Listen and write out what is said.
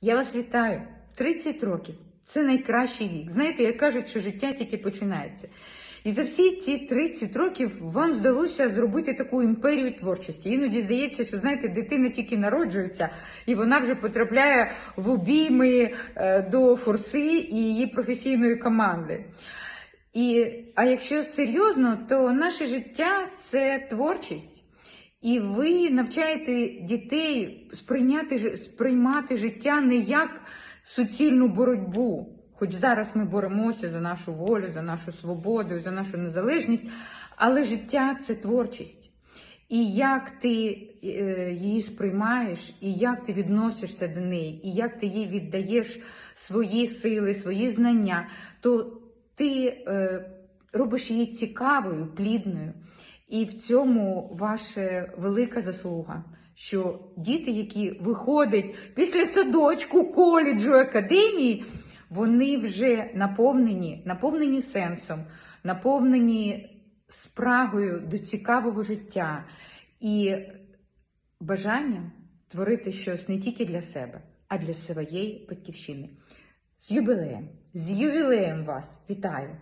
Я вас вітаю. 30 років. Це найкращий вік. Знаєте, як кажуть, що життя тільки починається. І за всі ці 30 років вам вдалося зробити таку імперію творчості. Іноді здається, що знаєте, дитина тільки народжується, і вона вже потрапляє в обійми е, до форси і її професійної команди. І, а якщо серйозно, то наше життя це творчість. І ви навчаєте дітей сприйняти, сприймати життя не як суцільну боротьбу. Хоч зараз ми боремося за нашу волю, за нашу свободу, за нашу незалежність, але життя це творчість. І як ти е, її сприймаєш, і як ти відносишся до неї, і як ти їй віддаєш свої сили, свої знання, то ти е, робиш її цікавою, плідною. І в цьому ваша велика заслуга, що діти, які виходять після садочку, коледжу, академії, вони вже наповнені, наповнені сенсом, наповнені спрагою до цікавого життя і бажанням творити щось не тільки для себе, а для своєї батьківщини. З юбілеєм, з ювілеєм вас вітаю!